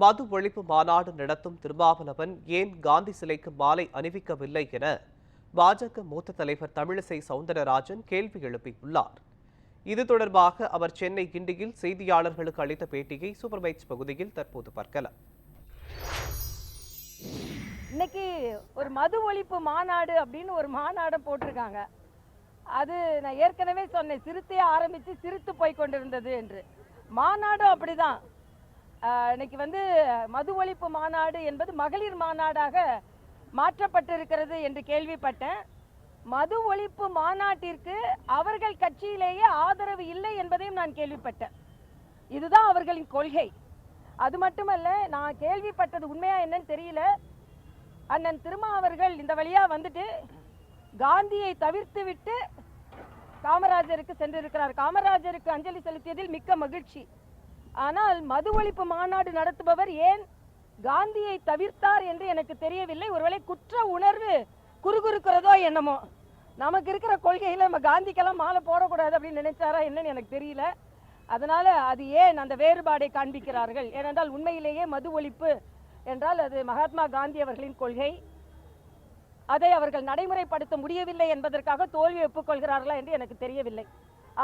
மது ஒழிப்பு மாநாடு நடத்தும் திருமாவளவன் ஏன் காந்தி சிலைக்கு மாலை அணிவிக்கவில்லை என பாஜக மூத்த தலைவர் தமிழிசை சவுந்தரராஜன் கேள்வி எழுப்பியுள்ளார். இது தொடர்பாக அவர் சென்னை கிண்டியில் செய்தியாளர்களுக்கு அளித்த பேட்டியை சூப்பர் பகுதியில் தற்போது பார்க்கலாம். இன்னைக்கு ஒரு மது ஒழிப்பு மாநாடு அப்படின்னு ஒரு மாநாடம் போட்டிருக்காங்க. அது நான் ஏற்கனவே சொன்னேன் சிறுத்தையே ஆரம்பித்து சிரித்து போய் கொண்டிருந்தது என்று. மாநாடும் அப்படிதான். இன்னைக்கு வந்து மது ஒழிப்பு மாநாடு என்பது மகளிர் மாநாடாக மாற்றப்பட்டிருக்கிறது என்று கேள்விப்பட்டேன். மது ஒழிப்பு மாநாட்டிற்கு அவர்கள் கட்சியிலேயே ஆதரவு இல்லை என்பதையும் நான் கேள்விப்பட்டேன். இதுதான் அவர்களின் கொள்கை. அது மட்டுமல்ல நான் கேள்விப்பட்டது உண்மையா என்னன்னு தெரியல. அண்ணன் திருமா அவர்கள் இந்த வழியா வந்துட்டு காந்தியை தவிர்த்து விட்டு காமராஜருக்கு சென்றிருக்கிறார். காமராஜருக்கு அஞ்சலி செலுத்தியதில் மிக்க மகிழ்ச்சி. ஆனால் மது ஒழிப்பு மாநாடு நடத்துபவர் ஏன்? காந்தியை தவிர்த்தார் என்று எனக்கு தெரியவில்லை. ஒருவேளை குற்ற உணர்வு குறுகுறுக்கிறதோ என்னமோ. நமக்கு இருக்கிற கொள்கையில் நம்ம காந்திக்கெல்லாம் மாலை போடக்கூடாது அப்படின்னு நினைச்சாரா என்னன்னு எனக்கு தெரியல. அதனால அது ஏன் அந்த வேறுபாடை காண்பிக்கிறார்கள்? ஏனென்றால் உண்மையிலேயே மது ஒழிப்பு என்றால் அது மகாத்மா காந்தி அவர்களின் கொள்கை. அதை அவர்கள் நடைமுறைப்படுத்த முடியவில்லை என்பதற்காக தோல்வி ஒப்புக்கொள்கிறார்களா என்று எனக்கு தெரியவில்லை.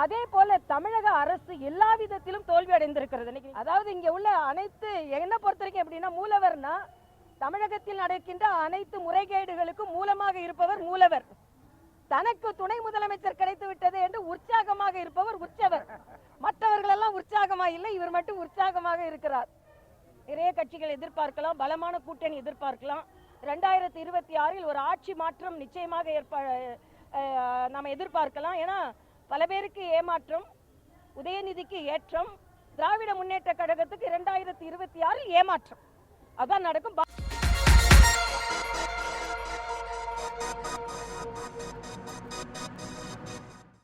அதே போல தமிழக அரசு எல்லா விதத்திலும் தோல்வி அடைந்திருக்கிறது அதாவது இங்க உள்ள அனைத்து என்ன பொறுத்த வரைக்கும் எப்படின்னா மூலவர்னா தமிழகத்தில் நடக்கின்ற அனைத்து முறைகேடுகளுக்கும் மூலமாக இருப்பவர் மூலவர். தனக்கு துணை முதலமைச்சர் கிடைத்து விட்டது என்று உற்சாகமாக இருப்பவர் உற்சவர். மற்றவர்கள் எல்லாம் உற்சாகமா இல்லை இவர் மட்டும் உற்சாகமாக இருக்கிறார். நிறைய கட்சிகள் எதிர்பார்க்கலாம் பலமான கூட்டணி எதிர்பார்க்கலாம். ரெண்டாயிரத்தி இருபத்தி ஆறில் ஒரு ஆட்சி மாற்றம் நிச்சயமாக ஏற்ப நம்ம எதிர்பார்க்கலாம். ஏன்னா பல பேருக்கு ஏமாற்றம் உதயநிதிக்கு ஏற்றம் திராவிட முன்னேற்ற கழகத்துக்கு இரண்டாயிரத்தி இருபத்தி ஆறில் ஏமாற்றம். அதான் நடக்கும் பா-